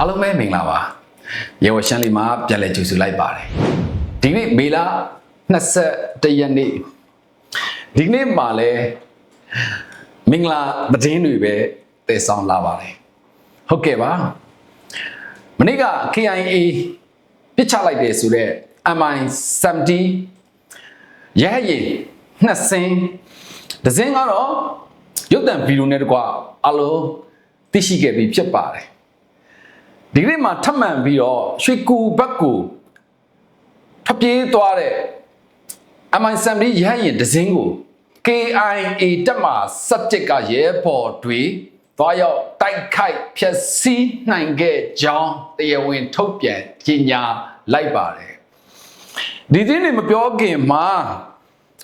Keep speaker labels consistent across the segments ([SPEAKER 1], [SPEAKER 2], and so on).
[SPEAKER 1] အားလုံးပဲမင်္ဂလာပါရေဝရှမ်းလေးမှာပြန်လည်ကြိုဆိုလိုက်ပါတယ်ဒီနေ့မေလ21ရက်နေ့ဒီနေ့မှာလဲမင်္ဂလာသတင်းတွေပဲတည်ဆောင်လာပါတယ်ဟုတ်ကဲ့ပါမနေ့က KIA ပြစ်ချလိုက်တယ်ဆိုတော့ MI70 ရဟရင်နှစ်စင်းတစ်စင်းကတော့ရုပ်တံဗီဒီယိုနဲ့တကွအလုံးသိရှိခဲ့ပြီးဖြစ်ပါတယ် ဒီနေ့မှာထပ်မံပြီးတော့ရွှေကူဘက်ကိုထပ်ပြေးသွားတဲ့ MI70 ရဟရင်တစ်စင်းကို KIA တက်မှာစက်တစ်ကရဲဘော်တွေသွားရောက်တိုက်ခိုက်ဖျက်ဆီးနိုင်ခဲ့ကြောင်းတရားဝင်ထုတ်ပြန်ကြေညာလိုက်ပါတယ်ဒီသင်းတွေမပြောခင်မှာ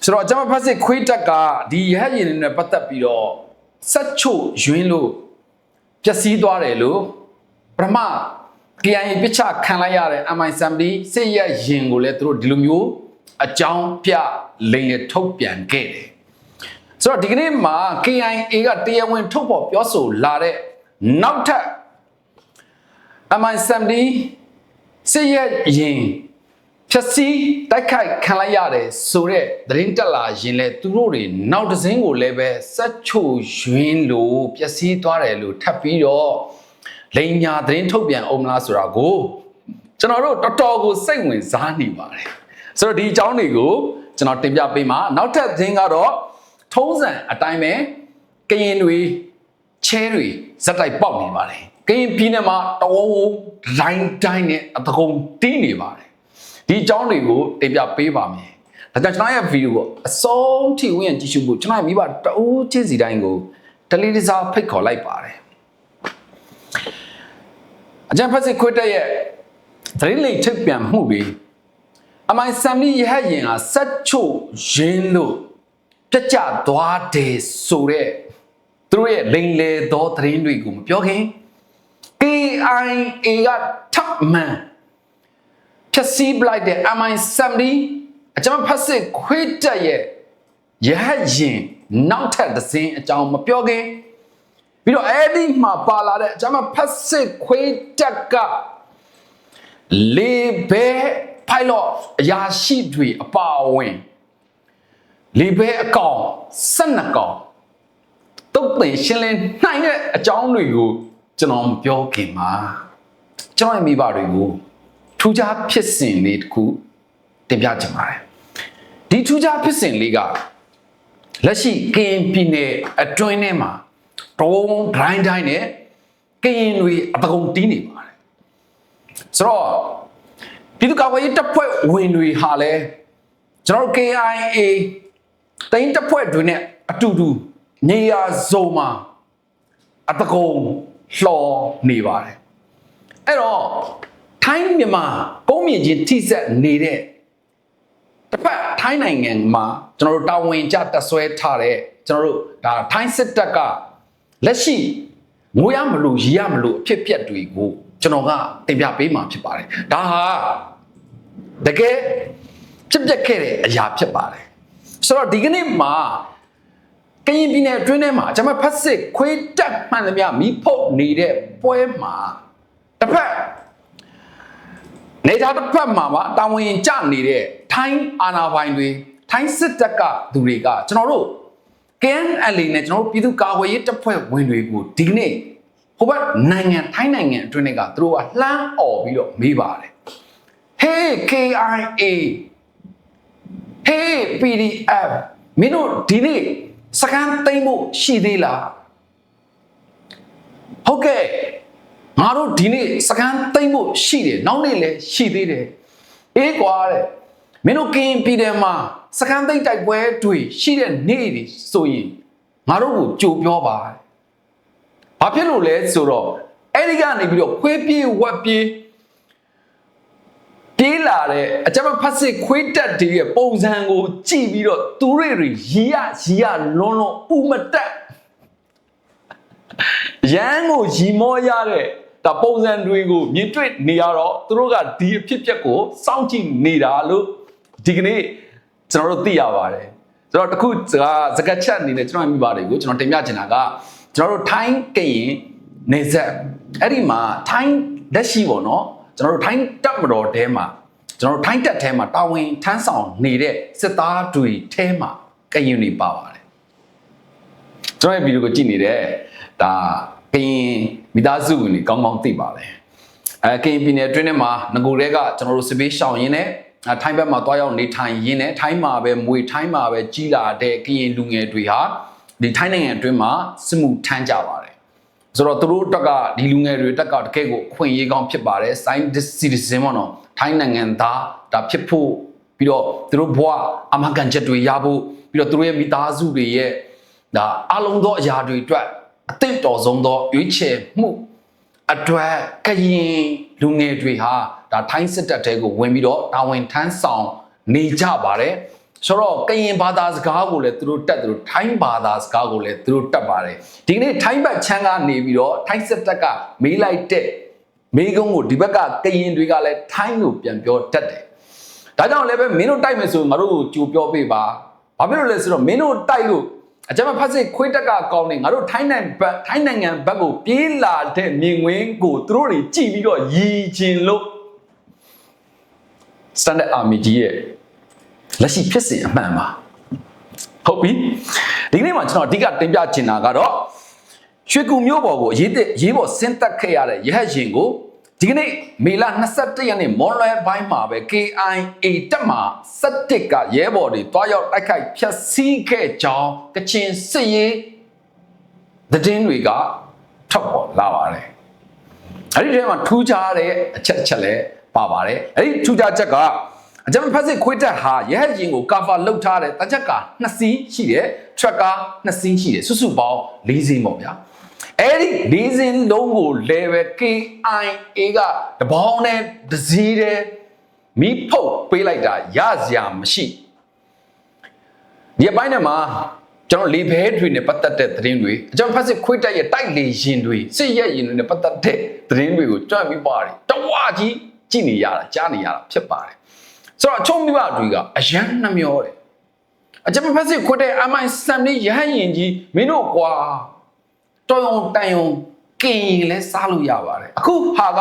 [SPEAKER 1] ဆိုတော့အကြမ်းဖက်စစ်ခွေးတက်ကဒီရဟရင်တွေနဲ့ပတ်သက်ပြီးတော့စက်ချို့ယွင်းလို့ပျက်စီးသွားတယ်လို့ ပထမ KIA ပြစ်ချခံလိုက်ရတဲ့ MI70 စစ်ရက်ရင်ကိုလည်းသူတို့ဒီလိုမျိုးအကြောင်းပြလိမ့်နဲ့ထုတ်ပြန်ခဲ့တယ်ဆိုတော့ဒီကနေ့မှာ KIA ကတရားဝင်ထုတ်ဖော်ပြောဆိုလာတဲ့နောက်ထပ် MI70 စစ်ရက်ရင်ဖြက်စီးတိုက်ခိုက်ခံလိုက်ရတယ်ဆိုတဲ့သတင်းတက်လာရင်လဲသူတို့တွေနောက်တစ်စင်းကိုလည်းပဲစက်ချိုယွင်းလို့ပျက်စီးသွားတယ်လို့ထပ်ပြီးတော့ လိန်ညာသတင်းထုတ်ပြန်အောင်မလားဆိုတာကိုကျွန်တော်တို့တော်တော်ကိုစိတ်ဝင်စားနေပါတယ်ဆိုတော့ဒီအကြောင်းတွေကိုကျွန်တော်တင်ပြပေးမှာနောက်ထပ်သတင်းကတော့ထုံးစံအတိုင်းပဲကရင်တွေချဲတွေဇက်တိုက်ပေါက်နေပါတယ်ကရင်ပြည်နယ်မှာတဝုံဝုံလိုင်းတိုင်းနဲ့အတကုံတီးနေပါတယ်ဒီအကြောင်းတွေကိုတင်ပြပေးပါမယ်ဒါကြောင့်ကျွန်တော်ရဲ့ဗီဒီယိုကိုအဆုံးထိဝင်ကြည့်ရှုဖို့ကျွန်တော်ရဲ့မိဘတအူးချင်းစီတိုင်းကိုတလေးလေးစားဖိတ်ခေါ်လိုက်ပါတယ် အကြံဖက်စစ်ခွတ်တဲ့ရဲ့သတင်းလိမ်ထုတ်ပြန်မှုတွေအမိုင်ဆမ်လီရဟရင်ဟာစက်ချို့ရင်းလို့ပြက်ကျသွားတယ်ဆိုတဲ့သူတို့ရဲ့လိန်လေသောသတင်းတွေကိုမပြောခင် KIA ကထပ်မံဖြက်စီးပလိုက်တဲ့ MI70 အကြမ်းဖက်စစ်ခွေးတက်ရဲ့ရဟရင်နောက်ထပ်တစ်စင်းအကြောင်းမပြောခင် ပြီးတော့အဲ့ဒီမှာပါလာတဲ့အကြမ်းဖက်စစ်ခွေးတက်ကလေဘဲ pilot အရာရှိတွေအပါအဝင်လေဘဲအကောင်12ကောင်တုတ်တင်ရှင်းလင်းနိုင်တဲ့အကြောင်းတွေကိုကျွန်တော်မပြောခင်မှာကျွန်တော်ရဲ့မိဘတွေကိုထူးခြားဖြစ်စဉ်လေးတစ်ခုတင်ပြချင်ပါတယ်ဒီထူးခြားဖြစ်စဉ်လေးကလက်ရှိကရင်ပြည်နယ်အတွင်းထဲမှာ တုံးဒိုင်းဒိုင်းနဲ့ကရင်တွေအပကုံတီးနေပါတယ်ဆိုတော့ပြည်သူ့ကာကွယ်ရေးတပ်ဖွဲ့ဝင်တွေဟာလည်းကျွန်တော်တို့ KIA တိုင်းတပ်ဖွဲ့တွေနဲ့အတူတူနေရာစုံမှာအတကုံလှော်နေပါတယ်အဲ့တော့ထိုင်းမြန်မာကုန်းမြင့်ချင်းထိစက်နေတဲ့တစ်ဖက်ထိုင်းနိုင်ငံမှာကျွန်တော်တို့တာဝန်ကျတက်ဆွဲထားတဲ့ကျွန်တော်တို့ဒါထိုင်းစစ်တပ်က လက်ရှိငိုရမလို့ရီရမလို့အဖြစ်ပြက်တွေကိုကျွန်တော်ကတင်ပြပေးမှာဖြစ်ပါတယ်ဒါဟာတကယ်ဖြစ်ပျက်ခဲ့တဲ့အရာဖြစ်ပါတယ်ဆိုတော့ဒီကနေ့မှာကရင်ပြည်နယ်အတွင်းထဲမှာကျွန်မဖတ်စစ်ခွေးတက်မှန်သမျှမိဖုတ်နေတဲ့ပွဲမှာတစ်ဖက်နေသားတစ်ဖက်မှာပါတာဝန်ကျနေတဲ့ထိုင်းအာဏာပိုင်တွေထိုင်းစစ်တပ်ကသူတွေကကျွန်တော်တို့ KNL နဲ့ကျွန်တော်တို့ပြည်သူ့ကာကွယ်ရေးတပ်ဖွဲ့ဝင်တွေကိုဒီကနေ့ဟိုဘက်နိုင်ငံထိုင်းနိုင်ငံအတွင်းကသူတို့ကလှမ်းអော်ပြီးတော့မေးပါတယ် Hey KIA Hey PDF မင်းတို့ဒီနေ့စကန်သိမ့်ဖို့ရှိသေးလားဟုတ်ကဲ့ငါတို့ဒီနေ့စကန်သိမ့်ဖို့ရှိတယ်နောက်နေ့လည်းရှိသေးတယ်အေးကွာတဲ့မင်းတို့ကရင်ပြည်တယ်မှာ စကန်သိမ့်တိုက်ပွဲတွေရှိတဲ့နေ့တွေဆိုရင်ငါတို့ကိုကြိုပြောပါဘာဖြစ်လို့လဲဆိုတော့အဲ့ဒီကနေပြီးတော့ခွေးပြေးဝက်ပြေးပြေးလာတဲ့အကြမ်းဖက်စစ်ခွေးတက်တွေရဲ့ပုံစံကိုကြည့်ပြီးတော့သူတွေရီရီရရီရလွန်းလွန်းဥမတက်ရန်ကိုရီမောရတဲ့ဒါပုံစံတွေကိုမြင်တွေ့နေရတော့သူတို့ကဒီအဖြစ်အပျက်ကိုစောင့်ကြည့်နေတာလို့ဒီကနေ့ ကျွန်တော်တို့သိရပါတယ်ဆိုတော့တခုစကားစကားချက်အနေနဲ့ကျွန်တော်မိပါတယ်ကိုကျွန်တော်တင်ပြချင်တာကကျွန်တော်တို့ထိုင်းကရင်နေဆက်အဲ့ဒီမှာထိုင်းလက်ရှိပေါ့နော်ကျွန်တော်တို့ထိုင်းတပ်မတော်ထဲမှာကျွန်တော်တို့ထိုင်းတပ်ထဲမှာတာဝန်ထမ်းဆောင်နေတဲ့စစ်သားတွေထဲမှာကရင်တွေပါပါတယ်ကျွန်တော်ရဲ့ဗီဒီယိုကိုကြည့်နေတဲ့ဒါကရင်မိသားစုဝင်တွေကောင်းကောင်းသိပါတယ်အဲကရင်ပြည်နယ်အတွင်းထဲမှာငကိုတွေကကျွန်တော်တို့စစ်ဘေးရှောင်ရင်းနဲ့အဲ ထိုင်းဘက်မှာတွားရောက်နေထိုင်ရင်းနဲ့ထိုင်းမှာပဲမွေထိုင်းမှာပဲကြီးလာတဲ့ကရင်လူငယ်တွေဟာဒီထိုင်းနိုင်ငံအတွင်းမှာစစ်မှုထမ်းကြပါတယ်ဆိုတော့သူတို့တက်ကဒီလူငယ်တွေတက်ကတကယ့်ကိုအခွင့်အရေးကောင်းဖြစ်ပါတယ် sign citizen ပေါ့နော်ထိုင်းနိုင်ငံသားဒါဖြစ်ဖို့ပြီးတော့သူတို့ဘဝအမကန်ချက်တွေရဖို့ပြီးတော့သူတို့ရဲ့မိသားစုတွေရဲ့ဒါအလုံးသောအရာတွေအတွက်အသင့်တော်ဆုံးသောရွေးချယ်မှု အတွက်ကရင်လူငယ်တွေဟာဒါထိုင်းစစ်တပ်တဲကိုဝင်ပြီးတော့တာဝန်ထမ်းဆောင်နေကြပါတယ်ဆိုတော့ကရင်ဘာသာစကားကိုလည်းသူတို့တက်သူတို့ထိုင်းဘာသာစကားကိုလည်းသူတို့တက်ပါတယ်ဒီကနေ့ထိုင်းဘက်ချမ်းကနေပြီးတော့ထိုင်းစစ်တပ်ကမေးလိုက်တဲ့မေးခွန်းကိုဒီဘက်ကကရင်တွေကလည်းထိုင်းလို့ပြန်ပြောတတ်တယ်ဒါကြောင့်လည်းပဲမင်းတို့တိုက်မယ်ဆိုရင်ငါတို့ကိုကြိုပြောပေးပါဘာဖြစ်လို့လဲဆိုတော့မင်းတို့တိုက်လို့ အကြမ်းဖက်စစ်ခွေးတက်ကကောင်းနေငါတို့ထိုင်းနိုင်ငံဘက်ထိုင်းနိုင်ငံဘက်ကိုပြေးလာတဲ့မြင်ကွင်းကိုသူတို့တွေကြည့်ပြီးတော့ရည်ကျင်လို့ standard army ကြီးရဲ့လက်ရှိဖြစ်စဉ်အမှန်ပါဟုတ်ပြီဒီကနေ့မှာကျွန်တော်အဓိကတင်ပြချင်တာကတော့ရွှေကူမျိုးပေါ်ကိုရေးတဲ့ရေးပေါ်ဆင်းသက်ခဲ့ရတဲ့ရဟတ်ရင်ကို ဒီကနေ့မေလ21ရက်နေ့မွန်လွယ်ပိုင်းမှာပဲ KIA တက်မှာ17ကရဲဘော်တွေတွားရောက်တိုက်ခိုက်ဖျက်ဆီးခဲ့ကြောင်းကချင်စစ်ရေးသတင်းတွေကထောက်ပေါ်လာပါတယ်အဲ့ဒီထဲမှာထူးခြားတဲ့အချက်အချက်လည်းပါပါတယ်အဲ့ဒီထူးခြားချက်ကအကြမ်းဖက်စစ်ခွေးတက်ဟာရဲဟရင်ကိုကာဖာလုတ်ထားတဲ့တချက်က2စီးရှိတယ်ထရက်ကာ2စီးရှိတယ်စုစုပေါင်း4စီးပေါ့ဗျာ အဲ့ဒီ၄စင်းလုံးကို level KIA ကတပေါင်းနဲ့ဒစည်းတဲ့မိဖုတ်ပေးလိုက်တာရစရာမရှိဒီအပိုင်းထဲမှာကျွန်တော်လေဘဲတွေနဲ့ပတ်သက်တဲ့သတင်းတွေအကြောင်းဖတ်စစ်ခွေးတက်ရဲ့တိုက်လေရင်တွေစစ်ရက်ရင်တွေနဲ့ပတ်သက်တဲ့သတင်းတွေကိုကြွပြီးပါတယ်တဝါကြီးကြည့်နေရတာကြားနေရတာဖြစ်ပါတယ်ဆိုတော့အချုံမိဘတွေကအယမ်းနှမျောတယ်အကြောင်းဖတ်စစ်ခွေးတက်အမိုင်စံလေးရဟရင်ကြီးမင်းတို့ကွာ တော်ရုံတန်ရုံကင်ရင်လဲစားလို့ရပါတယ်အခုဟာက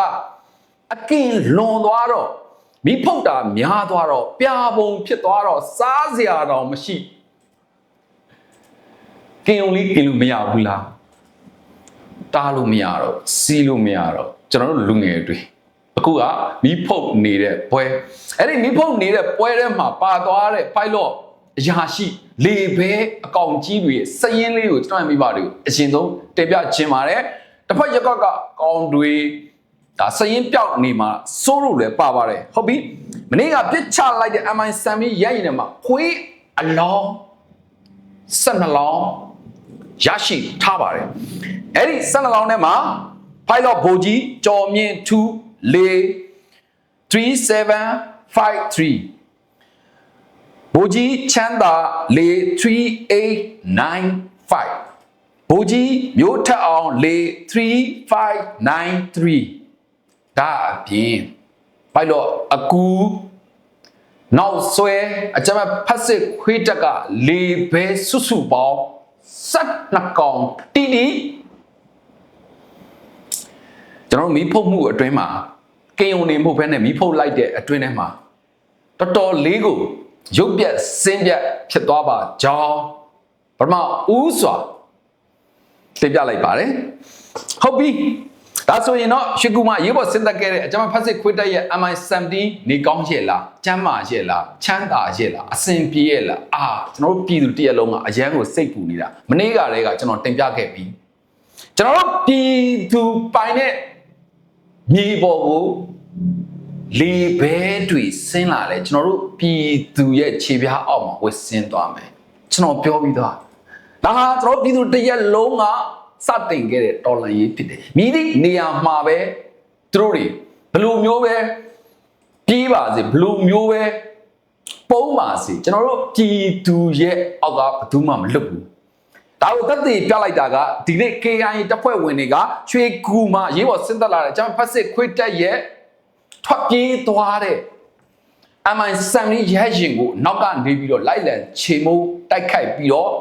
[SPEAKER 1] အကင်လွန်သွားတော့မိဖုတ်တာများသွားတော့ပြာပုံဖြစ်သွားတော့စားစရာတော့မရှိကင်ုံလေးကင်လို့မရဘူးလားတားလို့မရတော့စီးလို့မရတော့ကျွန်တော်တို့လူငယ်တွေအခုကမိဖုတ်နေတဲ့ပွဲအဲ့ဒီမိဖုတ်နေတဲ့ပွဲထဲမှာပါသွားတဲ့ pilot အရာရှိလေဘဲအကောင်ကြီးတွေရဲ့စည်ရင်းလေးကိုကျွန်တော်မိပါတွေကိုအရင်ဆုံးတင်ပြခြင်းပါတယ်တစ်ဖက်ရက်ကွက်ကကောင်တွေဒါစည်ရင်းပြောက်နေမှာစိုးလို့လည်းပါပါတယ်ဟုတ်ပြီမနေ့ကပြစ်ချလိုက်တဲ့ MI ဆမ်မီရိုက်ရင်မှာခွေးအလောင်းဆက်နှလောင်းရရှိထားပါတယ်အဲ့ဒီဆက်နှလောင်းထဲမှာ pilot ဘိုကြီးကျော်မြင့်2လေ3753 ဘိုကြီးချမ်းသာလေ3895ဘိုကြီးမျိုးထက်အောင်လေ3593ဒါအပြင်ပိုက်တော့အကူနောက်ဆွဲအကြမ်းဖတ်စစ်ခွေးတက်ကလေဘဲစွတ်စွပေါင်း12កောင်တီတီကျွန်တော်မီးဖုတ်မှုအတွင်းမှာကင်ုံနေမဟုတ်ဘဲနဲ့မီးဖုတ်လိုက်တဲ့အတွင်းထဲမှာတော်တော်လေးကို ရုပ်ပြက်စင်းပြက်ဖြစ်သွားပါကြောင်းပထမဦးစွာတင်ပြလိုက်ပါတယ်ဟုတ်ပြီဒါဆိုရင်တော့ရွှေကူမရေးပေါ်ဆင်းသက်ခဲ့တဲ့အကြမ်းဖက်စစ်ခွေးတက်ရဲ့ MI17 နေကောင်းရဲ့လားကျမ်းမာရဲ့လားချမ်းသာရဲ့လားအစင်ပြေရဲ့လားအာကျွန်တော်တို့ပြည်သူတရက်လုံးကအရန်ကိုစိတ်ပူနေတာမနေ့ကတည်းကကျွန်တော်တင်ပြခဲ့ပြီးကျွန်တော်တို့ပြည်သူပိုင်တဲ့မြေပေါ်ကို လေဘဲတွေဆင်းလာတယ်ကျွန်တော်တို့ပြည်သူရဲ့ခြေပြားအောက်မှာဝစ်ဆင်းသွားမယ်ကျွန်တော်ပြောပြီးသွားဒါဟာကျွန်တော်ပြည်သူတရက်လုံးကစတင်ခဲ့တဲ့တော်လှန်ရေးဖြစ်တယ်မိသည့်နေရာမှာပဲသူတို့တွေဘယ်လိုမျိုးပဲပြေးပါစေဘယ်လိုမျိုးပဲပုံးပါစေကျွန်တော်တို့ပြည်သူရဲ့အောက်ကဘယ်သူမှမလွတ်ဘူးဒါကိုသက်သေပြလိုက်တာကဒီနေ့ KIA တပ်ဖွဲ့ဝင်တွေကရွှေကူမှာရေးပေါ်ဆင်းသက်လာတဲ့အကြောင်းဖက်စစ်ခွေးတက်ရဲ့ ထွက်ပြေးသွားတဲ့အမိုင်ဆမ်လီရဲရင်ကိုနောက်ကနေပြီးတော့လိုက်လံခြေမိုးတိုက်ခိုက်ပြီးတော့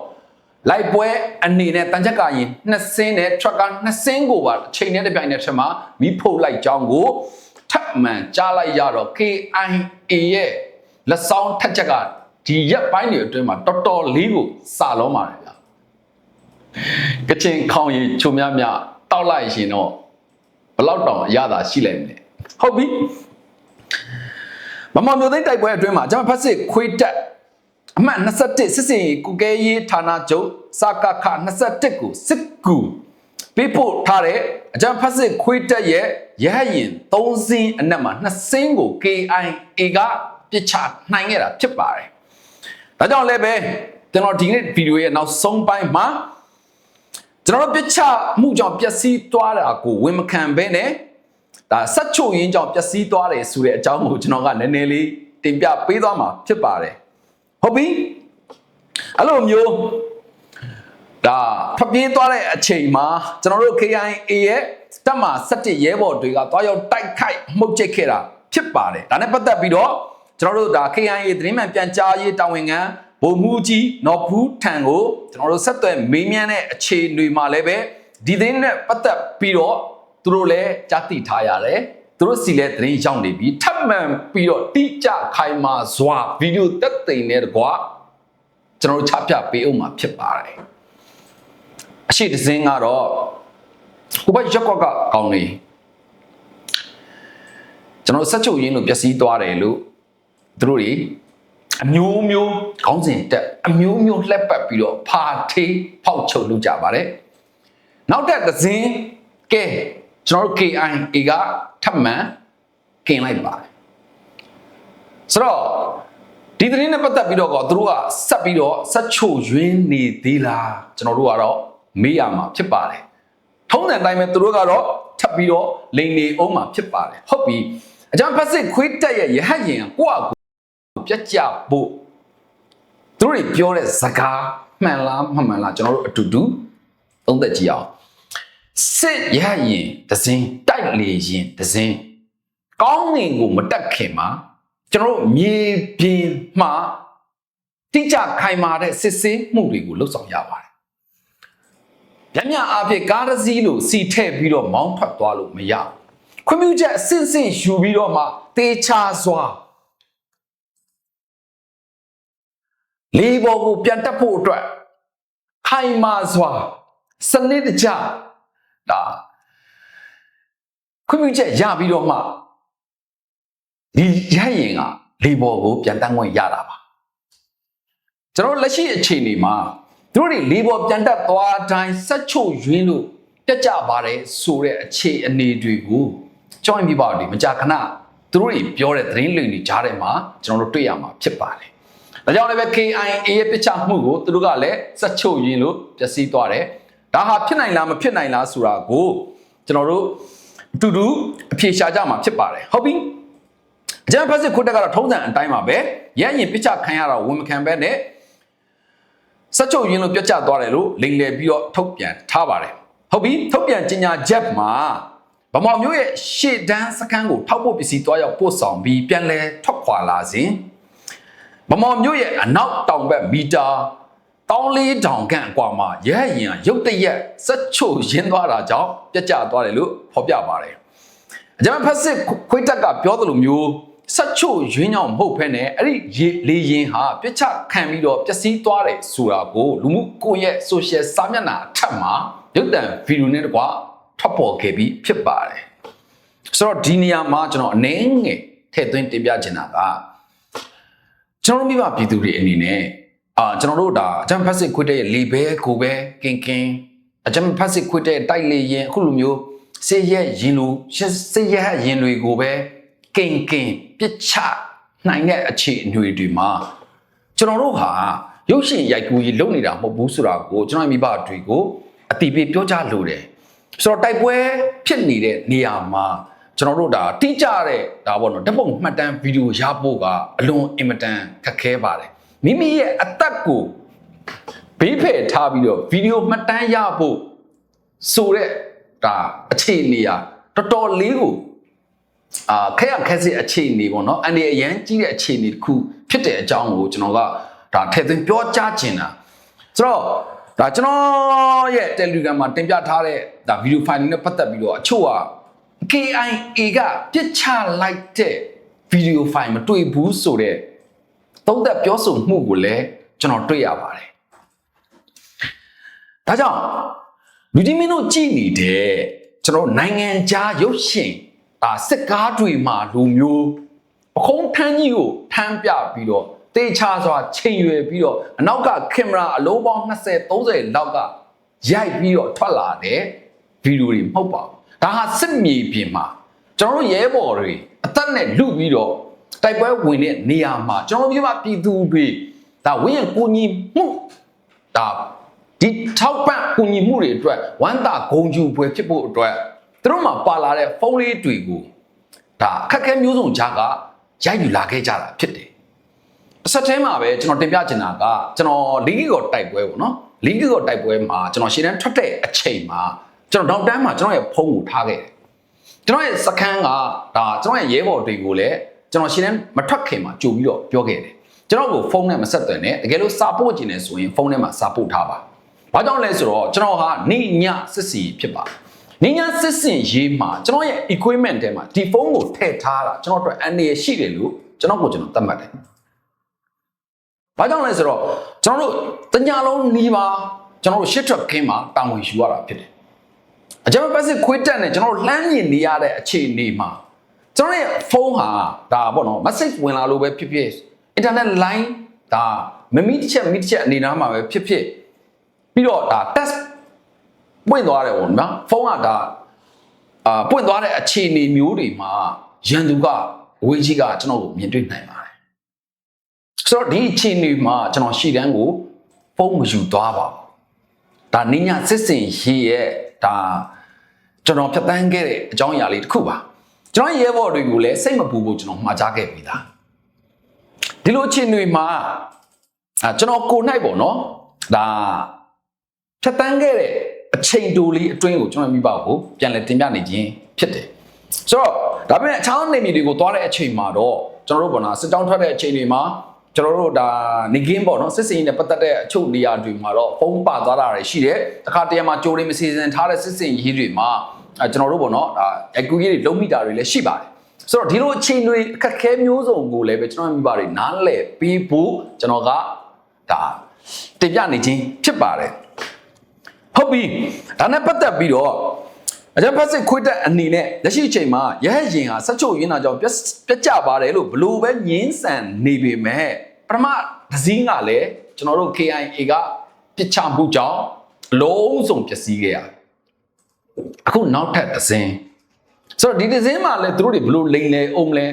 [SPEAKER 1] လိုက်ပွဲအနေနဲ့တန်ချက်ကရင်နှစ်စင်းနဲ့ trucker နှစ်စင်းကိုပါအချိန်နဲ့တစ်ပြိုင်နက်တည်းမှာမိဖုတ်လိုက်ကြောင်းကိုထပ်မံကြားလိုက်ရတော့ KIA ရဲ့လက်ဆောင်ထက်ချက်ကဒီရက်ပိုင်းတွေအတွင်းမှာတော်တော်လေးကိုစာလုံးပါတယ်ဗျာကချင်ခေါင်ရင်ချုံများများတောက်လိုက်ရှင်တော့ဘလောက်တောင်အရသာရှိလိုက်မလဲ ဟုတ်ပြီမမမျိုးသိန်းတိုက်ပွဲအတွင်းမှာကျွန်မဖက်စစ်ခွေးတက်အမှတ်21စစ်စင်ကုကဲရေးဌာနချုပ်စကခ21ကိုစစ်ကူပေးပို့ထားတဲ့အကြံဖက်စစ်ခွေးတက်ရဲ့ရဟရင်3စင်းအနက်မှာ2စင်းကို KIA ကပြစ်ချနိုင်ခဲ့တာဖြစ်ပါတယ်။ဒါကြောင့်လည်းပဲကျွန်တော်ဒီနေ့ဗီဒီယိုရဲ့နောက်ဆုံးပိုင်းမှာကျွန်တော်တို့ပြစ်ချမှုကြောင့်ပျက်စီးသွားတာကိုဝန်မခံဘဲနဲ့ ဒါဆက်ချိုရင်းကြောင့်ပျက်စီးသွားတယ်ဆိုတဲ့အကြောင်းကိုကျွန်တော်ကနည်းနည်းလေးတင်ပြပေးသွားမှာဖြစ်ပါတယ်။ဟုတ်ပြီ။အဲ့လိုမျိုးဒါဖပြေးသွားတဲ့အချိန်မှာကျွန်တော်တို့ KIA ရဲ့တက်မှာ17ရဲဘော်တွေကသွားရောက်တိုက်ခိုက်မှုတ်ချစ်ခဲ့တာဖြစ်ပါတယ်ဒါနဲ့ပတ်သက်ပြီးတော့ကျွန်တော်တို့ဒါ KIA သတင်းမှန်ပြန်ကြားရေးတာဝန်ခံဗိုလ်မှူးကြီးနော်ဘူးထံကိုကျွန်တော်တို့ဆက်သွယ်မေးမြန်းတဲ့အခြေအနေမှာလည်းပဲဒီသတင်းနဲ့ပတ်သက်ပြီးတော့ သူတို့လည်းကြားသိထားရတယ်သူတို့စီလဲသတင်းရောက်နေပြီထပ်မံပြီးတော့တိကျခိုင်မာစွာဗီဒီယိုတက်သိမ်းတဲ့ကွာကျွန်တော်တို့ချပြပေးအောင်မှာဖြစ်ပါတယ်အရှိတစင်းကတော့ဟိုဘက်ရက်ကွက်ကကောင်းနေကျွန်တော်ဆက်ချုပ်ရင်းလို့ပျက်စီးသွားတယ်လို့သူတို့တွေအမျိုးမျိုးခေါင်းစဉ်တက်အမျိုးမျိုးလှက်ပတ်ပြီးတော့ဖာထေးဖောက်ချုပ်လုပ်ကြပါတယ်နောက်တဲ့သစင်းကဲ ကျွန်တော်တို့ KIA ကထပ်မံကင်လိုက်ပါတယ်ဆိုတော့ဒီသတင်းနဲ့ပတ်သက်ပြီးတော့ကောသူတို့ကဆက်ပြီးတော့ဆက်ချိုယွင်းနေသေးလားကျွန်တော်တို့ကတော့မေးရမှာဖြစ်ပါတယ်ထုံးတဲ့အတိုင်းပဲသူတို့ကတော့ထပ်ပြီးတော့လိန်နေအောင်မှာဖြစ်ပါတယ်ဟုတ်ပြီအကြောင်းဖက်စစ်ခွေးတက်ရဲ့ရဟတ်ရင်ကိုယ့်အကူပြက်ကြဖို့သူတို့တွေပြောတဲ့စကားမှန်လားမမှန်လားကျွန်တော်တို့အတူတူသုံးသက်ကြည့်အောင် စစ်ရဟတ်ရင်ဒဇင်းတိုက်လေရင်ဒဇင်းကောင်းငင်ကိုမတက်ခင်မှာကျွန်တော်တို့မြေပြင်မှာတိကျခိုင်မာတဲ့စစ်ဆေးမှုတွေကိုလှုပ်ဆောင်ရပါတယ်။ညညအားဖြင့်ကားတစ်စီးလို့စီထည့်ပြီးတော့မောင်းထွက်သွားလို့မရဘူး။ခွင့်ပြုချက်အစစ်စစ်ယူပြီးတော့မှတေချာစွာလေးဘော်ကိုပြန်တက်ဖို့အတွက်ခိုင်မာစွာစနစ်တကျ ဒါခွင့်ပြုချက်ရပြီးတော့မှဒီရရင်ကလေဘော်ကိုပြန်တန်းခွင့်ရတာပါကျွန်တော်လက်ရှိအခြေအနေမှာသူတို့တွေလေဘော်ပြန်တက်သွားတိုင်းဆက်ချုပ်ရင်းလို့တက်ကြပါတယ်ဆိုတဲ့အခြေအနေတွေကိုကြောင်းပြပါတော့မကြာခဏသူတို့တွေပြောတဲ့သတင်းလွင်တွေကြားထဲမှာကျွန်တော်တို့တွေ့ရမှာဖြစ်ပါတယ်ဒါကြောင့်လည်းပဲ KIA ရဲ့ပြစ်ချမှုကိုသူတို့ကလည်းဆက်ချုပ်ရင်းလို့ပျက်စီးသွားတယ် ဒါဟာဖြစ်နိုင်လားမဖြစ်နိုင်လားဆိုတာကိုကျွန်တော်တို့အတူတူအဖြေရှာကြမှာဖြစ်ပါတယ်ဟုတ်ပြီအကြံဖက်စစ်ခုတက်ကတော့ထုံးစံအတိုင်းပါပဲရရင်ပြစ်ချခံရတာဝန်မခံဘဲနဲ့စက်ချုပ်ရင်းလို့ပြတ်ကျသွားတယ်လို့လိန်လည်ပြီးတော့ထုတ်ပြန်ထားပါတယ်ဟုတ်ပြီထုတ်ပြန်ကြေညာချက်မှာဗမော်မျိုးရဲ့ရှေ့တန်းစခန်းကိုထောက်ဖို့ပစ္စည်းသွားရောက်ပို့ဆောင်ပြီးပြန်လဲထွက်ခွာလာစဉ်ဗမော်မျိုးရဲ့အနောက်တောင်ဘက်မီတာ တောင်းလေးတောင်ခန့်အကွာမှာရဟရင်ရုတ်တရက်စက်ချိုရင်းသွားတာကြောင့်ပြတ်ကျသွားတယ်လို့ဖော်ပြပါတယ်အကြမ်းဖက်စစ်ခွေးတက်ကပြောသလိုမျိုးဆက်ချိုရင်းကြောင်မဟုတ်ဖ ೇನೆ အဲ့ဒီလေရင်ဟာပြစ်ချခံပြီးတော့ပျက်စီးသွားတယ်ဆိုတာကိုလူမှုကိုရဲ့ social စာမျက်နှာအထက်မှာရုပ်တံဗီဒီယိုနဲ့တကွထွက်ပေါ်ခဲ့ပြီးဖြစ်ပါတယ်ဆိုတော့ဒီနေရာမှာကျွန်တော်အနေငယ်ထည့်သွင်းတင်ပြချင်တာကကျွန်တော်တို့မိဘပြည်သူတွေအနေနဲ့ အာကျွန်တော်တို့ဒါအချမ်းဖက်စစ်ခွတ်တဲ့လေဘဲကိုပဲကင်ကင်အချမ်းဖက်စစ်ခွတ်တဲ့တိုက်လေရင်အခုလိုမျိုးစေရက်ရင်လူစေရက်ရင်တွေကိုပဲကင်ကင်ပြစ်ချနိုင်တဲ့အခြေအနေတွေမှာကျွန်တော်တို့ဟာရုပ်ရှင်ရိုက်ကူးကြီးလုပ်နေတာမဟုတ်ဘူးဆိုတာကိုကျွန်တော်မိဘတွေကိုအတိပေးပြောကြားလိုတယ်ဆိုတော့တိုက်ပွဲဖြစ်နေတဲ့နေရာမှာကျွန်တော်တို့ဒါတိကျတဲ့ဒါပေါ့နော်ဓာတ်ပုံမှတ်တမ်းဗီဒီယိုရဖို့ကအလွန်အင်မတန်ခက်ခဲပါတယ် မိမိရဲ့အသက်ကိုဘေးဖယ်ထားပြီးတော့ဗီဒီယိုမှတ်တမ်းရဖို့ဆိုတဲ့ဒါအခြေအနေอ่ะတော်တော်လေးကိုအာခက်ရခက်စစ်အခြေအနေပေါ့နော်အန်ဒီအရန်ကြီးတဲ့အခြေအနေတစ်ခုဖြစ်တဲ့အကြောင်းကိုကျွန်တော်ကဒါထည့်သွင်းပြောကြားချင်တာဆိုတော့ဒါကျွန်တော်ရဲ့ Telegram မှာတင်ပြထားတဲ့ဒါဗီဒီယိုဖိုင်တွေနဲ့ပတ်သက်ပြီးတော့အချို့က KIA ကပြစ်ချလိုက်တဲ့ဗီဒီယိုဖိုင်မတွေ့ဘူးဆိုတော့ သုံးသက်ပြောဆိုမှုကိုလည်းကျွန်တော်တွေ့ရပါတယ်။ဒါကြောင့်လူကြီးမင်းတို့ကြည်နေတဲ့ကျွန်တော်နိုင်ငံခြားရုပ်ရှင်ဒါစစ်ကားတွေမှာလူမျိုးပခုံးထန်းကြီးကိုထမ်းပြပြီးတော့တေချာစွာချိန်ရွယ်ပြီးတော့အနောက်ကကင်မရာအလုံးပေါင်း20 30လောက်ကရိုက်ပြီးတော့ထွက်လာတဲ့ဗီဒီယိုတွေမဟုတ်ပါဘူး။ဒါဟာစစ်မြေပြင်မှာကျွန်တော်တို့ရဲဘော်တွေအသက်နဲ့လူပြီးတော့ တိုက်ပွဲဝင်တဲ့နေရာမှာကျွန်တော်တို့ပြည်သူတွေဒါဝင်းရကူညီမှုဒါဒီထောက်ပံ့ကူညီမှုတွေအတွက်ဝမ်းသာဂုဏ်ယူပွဲဖြစ်ဖို့အတွက်သူတို့မှာပါလာတဲ့ဖုန်းလေးတွေကိုဒါအခက်အခဲမျိုးစုံကြားကရိုက်ယူလာခဲ့ကြတာဖြစ်တယ်။တစ်ဆက်တည်းမှာပဲကျွန်တော်တင်ပြချင်တာကကျွန်တော်လီဂီကိုတိုက်ပွဲပေါ့နော်။လီဂီကိုတိုက်ပွဲမှာကျွန်တော်ရှေ့တန်းထွက်တဲ့အချိန်မှာကျွန်တော်နောက်တန်းမှာကျွန်တော်ရဲ့ဖုန်းကိုထားခဲ့တယ်။ကျွန်တော်ရဲ့စခန်းကဒါကျွန်တော်ရဲ့ရဲဘော်တွေကိုလည်း ကျွန်တော်ရှေ့တန်းမထွက်ခင်မှာကြိုပြီးတော့ပြောခဲ့တယ်။ကျွန်တော်ကိုဖုန်းနဲ့မဆက်သွယ်နဲ့တကယ်လို့စာပို့ချင်တယ်ဆိုရင်ဖုန်းထဲမှာစာပို့ထားပါ။ဘာကြောင့်လဲဆိုတော့ကျွန်တော်ဟာနေညစစ်စီဖြစ်ပါနေညစစ်စင်ရေးမှာကျွန်တော်ရဲ့ equipment ထဲမှာဒီဖုန်းကိုထည့်ထားတာကျွန်တော်တို့အန်ရရှိတယ်လို့ကျွန်တော်ကိုကျွန်တော်သတ်မှတ်တယ်။ဘာကြောင့်လဲဆိုတော့ကျွန်တော်တို့တညာလုံးနီးပါကျွန်တော်တို့ရှစ်ထွက်ခင်းမှာတာဝန်ယူရတာဖြစ်တယ်။အကြမ်းပတ်စစ်ခွေးတက်နဲ့ကျွန်တော်တို့လှမ်းမြင်နေရတဲ့အခြေအနေမှာ ကျွန်တော်ရဲ့ဖုန်းဟာဒါပေါ့နော် message ဝင်လာလို့ပဲဖြစ်ဖြစ် internet line ဒါမမီတစ်ချက်မီတစ်ချက်အနေနာမှာပဲဖြစ်ဖြစ်ပြီးတော့ဒါ test ပွင့်သွားတယ်ပေါ့နော်ဖုန်းကဒါအာပွင့်သွားတဲ့အခြေအနေမျိုးတွေမှာရန်သူကဝေကြီးကကျွန်တော်ကိုမြင်တွေ့နိုင်ပါတယ်ဆိုတော့ဒီအခြေအနေမှာကျွန်တော်ရှီတန်းကိုဖုန်းမယူသွားပါဘူးဒါနင်းညစစ်စင်ရေးရဲ့ဒါကျွန်တော်ဖြတ်တန်းခဲ့တဲ့အကြောင်းအရာလေးတစ်ခုပါ ကျွန်တော်ရဲဘော်တွေကိုလည်းစိတ်မပူဖို့ကျွန်တော်မှာကြားခဲ့ပြီးသားဒီလိုအခြေအနေမှာအာကျွန်တော်ကိုနိုင်ပေါ့နော်ဒါဖြတ်တန်းခဲ့တဲ့အချိန်တိုလေးအတွင်းကိုကျွန်တော်မိဘကိုပြန်လည်တင်ပြနေခြင်းဖြစ်တယ်ဆိုတော့ဒါပေမဲ့အခြားနေမီတွေကိုသွားတဲ့အချိန်မှာတော့ကျွန်တော်တို့ဘောနာစစ်တောင်းထွက်တဲ့အချိန်တွေမှာကျွန်တော်တို့ဒါနေကင်းပေါ့နော်စစ်စင်ရေးနဲ့ပတ်သက်တဲ့အချုပ်နေရာတွေမှာတော့ဖုံးပါသွားတာတွေရှိတယ်တခါတရံမှာကြိုးရင်းမစီစဉ်ထားတဲ့စစ်စင်ရေးတွေမှာအဲ ကျွန်တော်တို့ပေါ့နော်ဒါအကူကြီးတွေလုံးမိတာတွေလည်းရှိပါတယ်ဆိုတော့ဒီလိုအချိန်တွေအခက်ခဲမျိုးစုံကိုလည်းပဲကျွန်တော်မိဘတွေနားလည်ပြီးဖို့ကျွန်တော်ကဒါတင်ပြနေခြင်းဖြစ်ပါတယ်ဟုတ်ပြီဒါနဲ့ပတ်သက်ပြီးတော့အကြမ်းဖက်စစ်ခွေးတက်အနေနဲ့လက်ရှိအချိန်မှာရဟတ်ရင်ဟာဆက်ချုပ်ရင်းတာကြောင့်ပြက်ပြက်ကြပါတယ်လို့ဘလို့ပဲငင်းဆန်နေပေမဲ့ပထမဒဇင်းကလည်းကျွန်တော်တို့ KIA ကပြစ်ချမှုကြောင့်အလုံးစုံပျက်စီးခဲ့ရတယ် အခုနောက်ထပ်ဒဇင်းဆိုတော့ဒီဒဇင်းမှာလည်းသူတို့တွေဘလို့လိန်လဲအောင်လဲ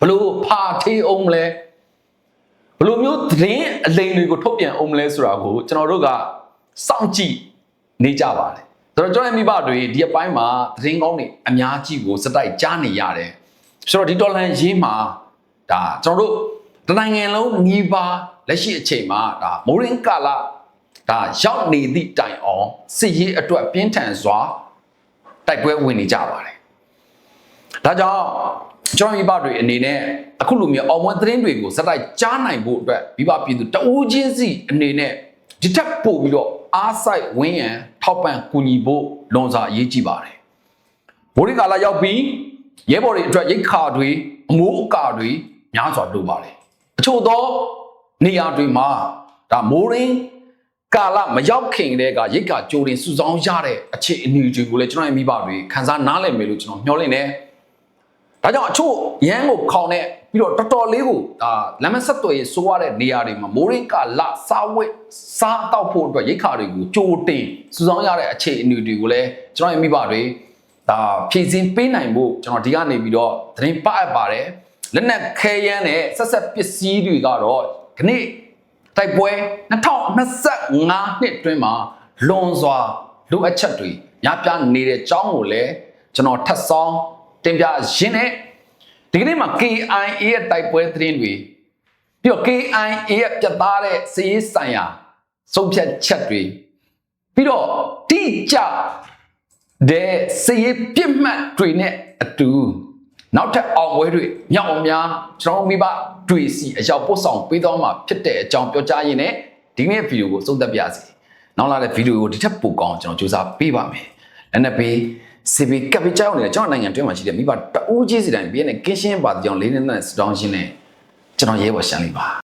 [SPEAKER 1] ဘလို့ဖာထေးအောင်လဲဘလို့မျိုးသတင်းအလိန်တွေကိုထုတ်ပြန်အောင်လဲဆိုတာကိုကျွန်တော်တို့ကစောင့်ကြည့်နေကြပါတယ်ဆိုတော့ကျွန်တော်ရဲ့မိဘတွေဒီအပိုင်းမှာသတင်းကောင်းတွေအများကြီးကိုစတိုက်ကြားနေရတယ်ဆိုတော့ဒီဒေါ်လာရေးမှာဒါကျွန်တော်တို့တနိုင်ငံလုံးညီပါလက်ရှိအချိန်မှာဒါမိုးရင်းကာလ ဒါရောက်နေသည့်တိုင်အောင်စစ်ရေးအတွက်ပြင်းထန်စွာတိုက်ပွဲဝင်နေကြပါတယ်ဒါကြောင့်ကျွန်တော်မိဘတွေအနေနဲ့အခုလိုမျိုးအောင်ဝန်သတင်းတွေကိုစတိုက်ကြားနိုင်ဖို့အတွက်မိဘပြည်သူတအူးချင်းစီအနေနဲ့ဒီထက်ပို့ပြီးတော့အားဆိုင်ဝင်းရန်ထောက်ပံ့ကူညီဖို့လွန်စွာအရေးကြီးပါတယ်ဘိုးရီကာလာရောက်ပြီးရဲဘော်တွေအတွက်ရိတ်ခါတွေအမိုးအကာတွေများစွာလိုပါတယ်အချို့သောနေရာတွေမှာဒါမိုးရင်း ကာလမရောက်ခင်တည်းကရိတ်ခါကြိုးတင်စုဆောင်းရတဲ့အခြေအနေတွေကိုလည်းကျွန်တော်ရဲ့မိဘတွေခန်းစားနားလည်မယ်လို့ကျွန်တော်မျှော်လင့်တယ်ဒါကြောင့်အချို့ရန်ကိုခေါင်တဲ့ပြီးတော့တော်တော်လေးကိုဒါလမ်းမဆက်သွယ်ရေးစိုးရတဲ့နေရာတွေမှာမိုးရင်းကာလစားဝတ်စားတောက်ဖို့အတွက်ရိတ်ခါတွေကိုကြိုတင်စုဆောင်းရတဲ့အခြေအနေတွေကိုလည်းကျွန်တော်ရဲ့မိဘတွေဒါဖြည့်စင်ပေးနိုင်ဖို့ကျွန်တော်ဒီကနေပြီးတော့သတင်းပအပ်ပါတယ်လက်နက်ခဲယမ်းနဲ့ဆက်ဆက်ပစ္စည်းတွေကတော့ခဏ တိုက်ပွဲ2025နှစ်အတွင်းမှာလွန်စွာလိုအပ်ချက်တွေညပြနေတဲ့ကြောင်းကိုလည်းကျွန်တော်ထပ်ဆောင်တင်ပြရင်းနဲ့ဒီကနေ့မှာ KIA ရဲ့တိုက်ပွဲသတင်းတွေပြီးတော့ KIA ရဲ့ပြတ်သားတဲ့စည်ရေးဆိုင်ရာစုံဖြတ်ချက်တွေပြီးတော့တိကျတဲ့စည်ရေးပြစ်မှတ်တွေနဲ့အတူ နောက်ထပ်အောင်ပွဲတွေမြောက်အောင်များကျွန်တော်မိဘတွေစီအရောက်ပို့ဆောင်ပေးတော့မှာဖြစ်တဲ့အကြောင်းပြောကြားရင်းနဲ့ဒီနေ့ဗီဒီယိုကိုစုံသက်ပြစီနောက်လာတဲ့ဗီဒီယိုကိုဒီထက်ပိုကောင်းကျွန်တော်စူးစမ်းပေးပါမယ်လက်နက်ပေးစီဗီကပ်ပြီးကြောက်နေတဲ့ကျွန်တော်နိုင်ငံတွင်းမှာရှိတဲ့မိဘတအူးကြီးစီတိုင်းပြည့်နေကင်းရှင်းပါတဲ့ကြောင့်လေးနေနဲ့စတောင်းရှင်းနေကျွန်တော်ရဲဘော်ရှမ်းလေးပါ